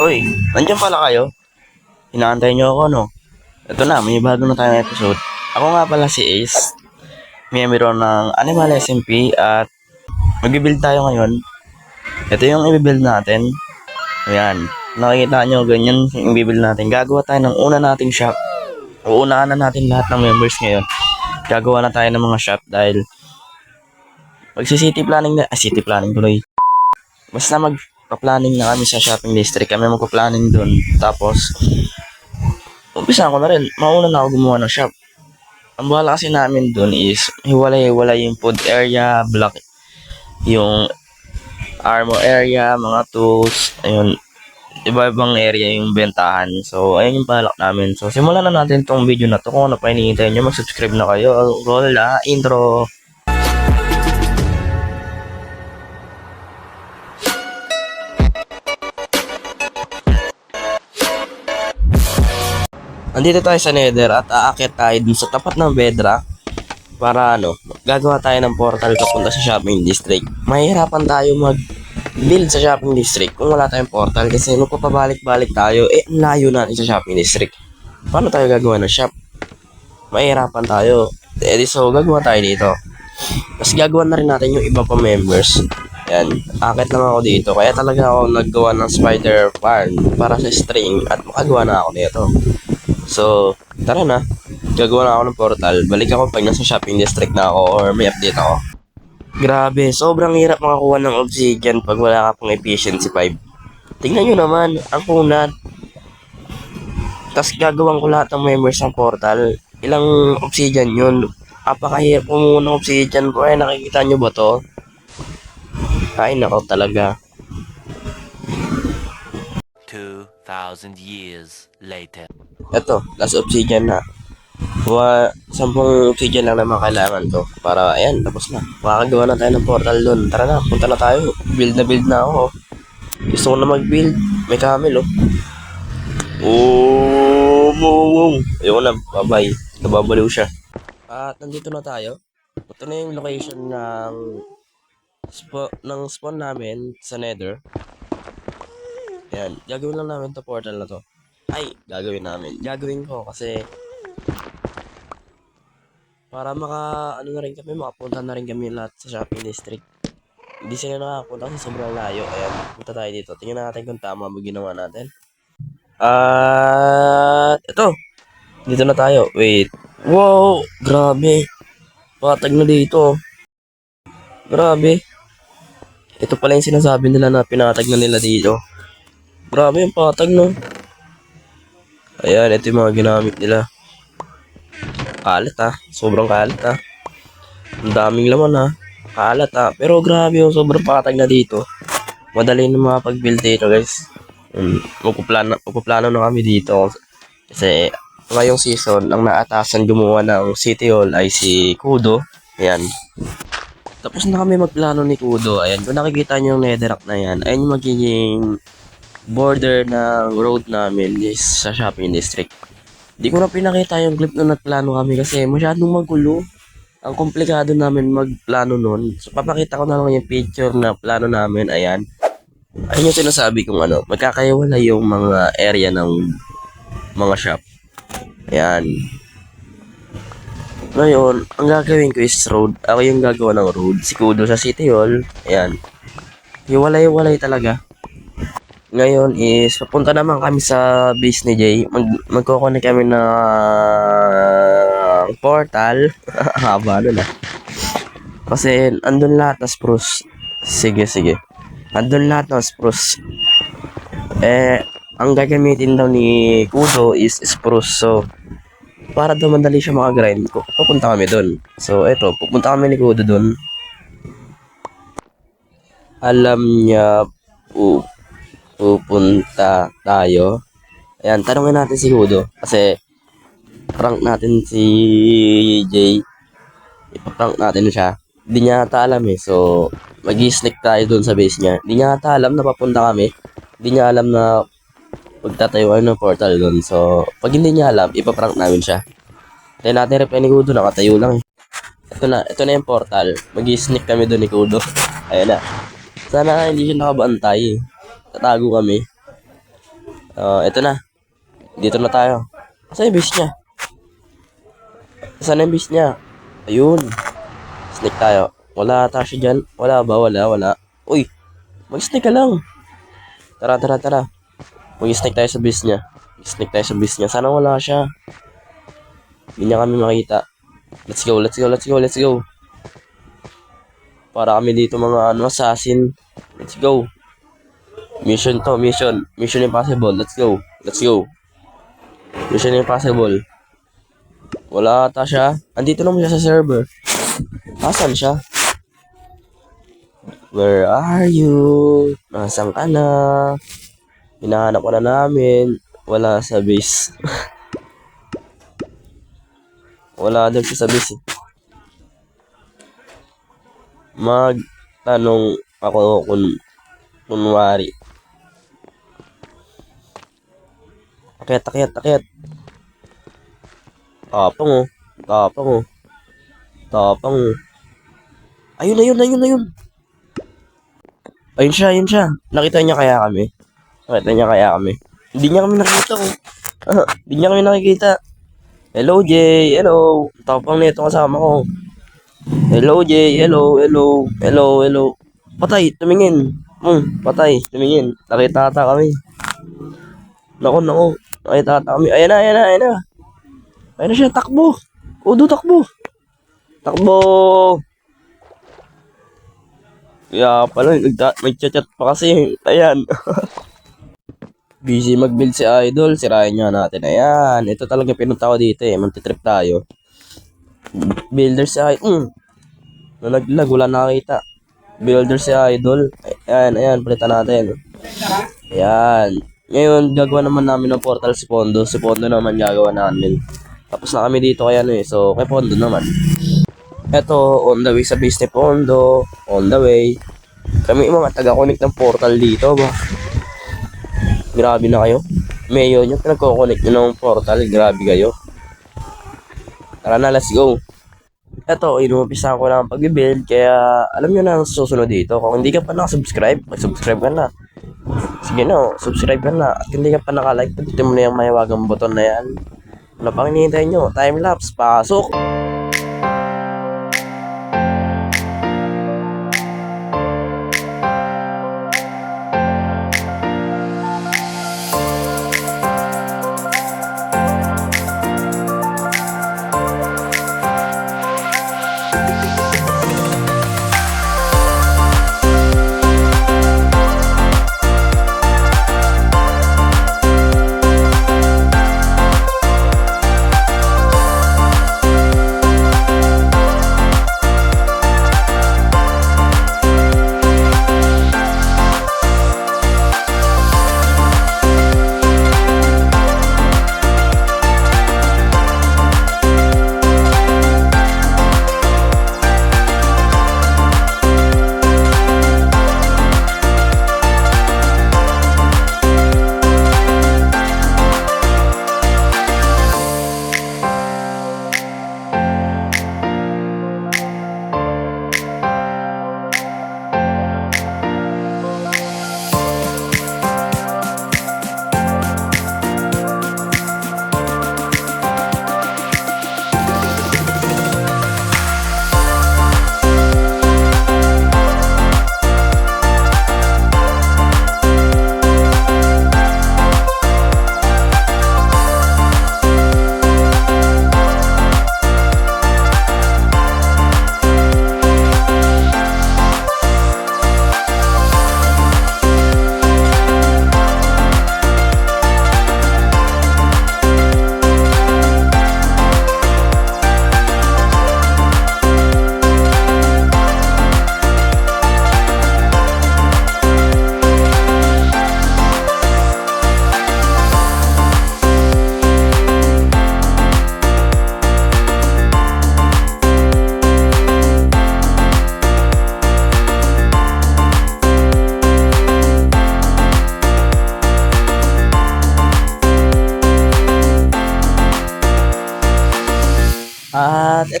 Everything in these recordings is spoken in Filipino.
Uy, nandiyan pala kayo? Hinaantay niyo ako, no? Ito na, may bago na tayong episode. Ako nga pala si Ace. Miyembro ng Animal SMP at mag-build tayo ngayon. Ito yung i-build natin. Ayan. Nakikita nyo, ganyan yung i-build natin. Gagawa tayo ng una nating shop. Uunahan na natin lahat ng members ngayon. Gagawa na tayo ng mga shop dahil magsi-city planning na, ah, city planning tuloy. Basta magpa-planning na kami sa shopping district. Kami magpa-planning doon. Tapos, umpisa ko na rin. Mauna na ako gumawa ng shop. Ang bahala kasi namin doon is, hiwalay-hiwalay yung food area, block, yung armor area, mga tools, ayun, iba-ibang area yung bentahan. So, ayun yung balak namin. So, simulan na natin tong video na to. Kung ano pa hinihintay nyo, mag-subscribe na kayo. Roll na, intro. Andito tayo sa nether at aakyat tayo dun sa tapat ng bedrock para ano, gagawa tayo ng portal papunta sa shopping district. Mahirapan tayo mag build sa shopping district kung wala tayong portal kasi magpapabalik-balik tayo eh layo natin sa shopping district. Paano tayo gagawa ng shop? Mahirapan tayo. Eh di so gagawa tayo dito. Tapos gagawa na rin natin yung iba pa members. Yan, akit lang ako dito. Kaya talaga ako naggawa ng spider farm para sa string at makagawa na ako nito. So, tara na. Gagawa na ako ng portal. Balik ako pag nasa shopping district na ako or may update ako. Grabe, sobrang hirap makakuha ng obsidian pag wala ka pang efficiency 5. Tingnan nyo naman, ang kunat. Tapos gagawin ko lahat ng members ng portal. Ilang obsidian yun. Apakahirap po muna obsidian ko. Eh, nakikita nyo ba to? Ay, nako talaga. 2,000 years later. Eto, last obsidian na. Kuha, sampung obsidian lang naman kailangan to. Para, ayan, tapos na. Makakagawa na tayo ng portal doon. Tara na, punta na tayo. Build na build na ako. Gusto ko na mag-build. May camel, oh. Oh, boom. Ayoko na, bye-bye. Nababaliw siya. At nandito na tayo. Ito na yung location ng spo ng spawn namin sa nether. Ayan, gagawin lang namin to portal na to. Ay, gagawin namin. Gagawin ko kasi para maka ano na rin kami, makapunta na rin kami lahat sa shopping district. Hindi sila nakapunta kasi sobrang layo. Ayan, punta tayo dito. Tingnan natin kung tama ba ginawa natin. At ito. Dito na tayo. Wait. Wow, grabe. Patag na dito. Grabe. Ito pala yung sinasabi nila na pinatag na nila dito. Grabe yung patag, no? Ayan, ito yung mga ginamit nila. Kalat ah. Sobrang kalat ah. Ang daming laman ah. Kalat ah. Pero grabe yung sobrang patag na dito. Madali na makapag-build dito guys. Um, magpuplano, magpuplano na kami dito. Kasi ngayong season, ang naatasan gumawa ng City Hall ay si Kudo. Ayan. Tapos na kami magplano ni Kudo. Ayan, kung nakikita niyo yung netherrack na yan, ayan yung magiging border ng road namin is sa shopping district. Di ko na pinakita yung clip na nagplano kami kasi masyadong magulo. Ang komplikado namin magplano nun. So, papakita ko na lang yung picture na plano namin. Ayan. Ayun yung sinasabi kong ano, magkakaiwala yung mga area ng mga shop. Ayan. Ngayon, ang gagawin ko is road. Ako yung gagawa ng road. Si Kudo sa City Hall. Ayan. Hiwalay-walay talaga. Ngayon is, papunta naman kami sa base ni Jay. Mag magkoconnect kami na portal. Haba nun ah. Kasi, andun lahat na spruce. Sige, sige. Andun lahat ng spruce. Eh, ang gagamitin daw ni Kudo is spruce. So, para daw madali siya makagrind, pu- pupunta kami doon. So, eto, pupunta kami ni Kudo doon. Alam niya pu pupunta tayo. Ayan, tanongin natin si Kudo. Kasi, prank natin si Jay. Ipaprank natin siya. Hindi niya ata alam eh. So, mag-sneak tayo doon sa base niya. Hindi niya ata alam na papunta kami. Hindi niya alam na pagtatayuan ng portal doon. So, pag hindi niya alam, ipaprank namin siya. Tayo natin reply ni Kudo, nakatayo lang eh. Ito na, ito na yung portal. Mag-sneak kami doon ni Kudo. Ayan na. Sana hindi siya nakabantay eh. Tatago kami. Ah, ito na. Dito na tayo. Saan yung base niya? Saan yung base niya? Ayun. Snake tayo. Wala ata siya dyan. Wala ba? Wala, wala. Uy! Mag-snake ka lang. Tara, tara, tara. Mag-snake tayo sa base niya. Mag-snake tayo sa base niya. Sana wala siya. Hindi niya kami makita. Let's go, let's go, let's go, let's go. Para kami dito mga ano, assassin. Let's go. Mission to, mission. Mission impossible. Let's go. Let's go. Mission impossible. Wala ata siya. Andito naman siya sa server. Asan siya? Where are you? Nasaan ka na? Hinahanap ka na namin. Wala sa base. Wala daw siya sa base eh. Magtanong ako kung kunwari. Akyat, akyat, akyat. Tapang oh. Tapang oh. Tapang oh. Ayun, ayun, ayun, ayun. Ayun siya, ayun siya. Nakita niya kaya kami. Nakita niya kaya kami. Hindi niya kami nakita oh. Ah, Hindi niya kami nakikita. Hello, Jay. Hello. Tapang nito kasama ko. Hello, Jay. Hello, hello. Hello, hello. Patay, tumingin. Hmm, patay, tumingin. Nakita ata kami. Nako, nako. Nakita ata kami. Ayan na, ayan na, ayan na. Ayan na siya, takbo. Udo, takbo. Takbo. Kaya pala, nagta- nagchat-chat pa kasi. Ayan. Busy mag-build si Idol. Sirain nga natin. Ayan. Ito talaga pinunta dito eh. Mantitrip tayo. Builder si Idol. Mm. Nalaglag. Wala nakakita. Builder si Idol. Ayan, ayan. Palitan natin. Ayan. Ngayon, gagawa naman namin ng portal si Pondo. Si Pondo naman gagawa namin. Tapos na kami dito kaya ano eh. So, kay Pondo naman. Eto, on the way sa base ni Pondo. On the way. Kami yung mga taga-connect ng portal dito ba? Grabe na kayo. Mayo nyo, pinagkoconnect nyo ng portal. Grabe kayo. Tara na, let's go. Eto, inumpisa ko lang pag-build. Kaya, alam nyo na ang susunod dito. Kung hindi ka pa nakasubscribe, mag-subscribe ka na. Sige no, subscribe ka na. At hindi ka pa nakalike, pindutin mo na yung mahiwagang button na yan. Ano pang hinihintay nyo? Time-lapse, pasok!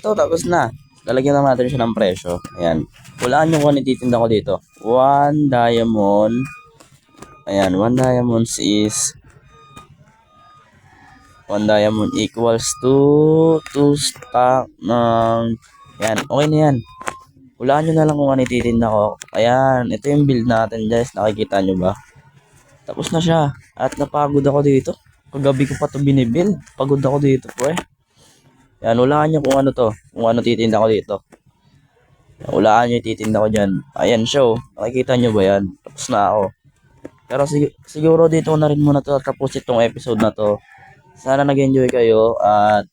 Ito, tapos na. Lalagyan naman natin siya ng presyo. Ayan. Walaan nyo kung ano ititinda ko dito. One diamond. Ayan, one diamonds is 1 diamond equals to 2 stack ng yan okay na yan Hulaan nyo na lang kung ano ititinda ko. Ayan, ito yung build natin guys. Nakikita nyo ba? Tapos na siya. At napagod ako dito. Kagabi ko pa to binibuild. Pagod ako dito po eh. Yan, hulaan nyo kung ano to. Kung ano titinda ko dito. Yan, Hulaan nyo titinda ko dyan. Ayan show. Nakikita nyo ba yan? Tapos na ako. Pero sig- siguro dito na rin muna to tapos itong episode na to. Sana nag-enjoy kayo at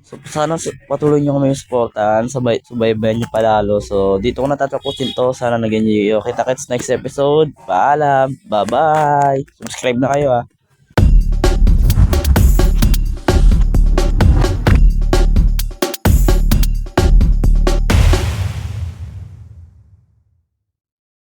So, sana patuloy nyo kami supportan, sabay, subaybayan nyo palalo. So, dito ko natatapusin to. Sana nag-enjoy kayo. Kita-kits next episode. Paalam. Bye-bye. Subscribe na kayo ah.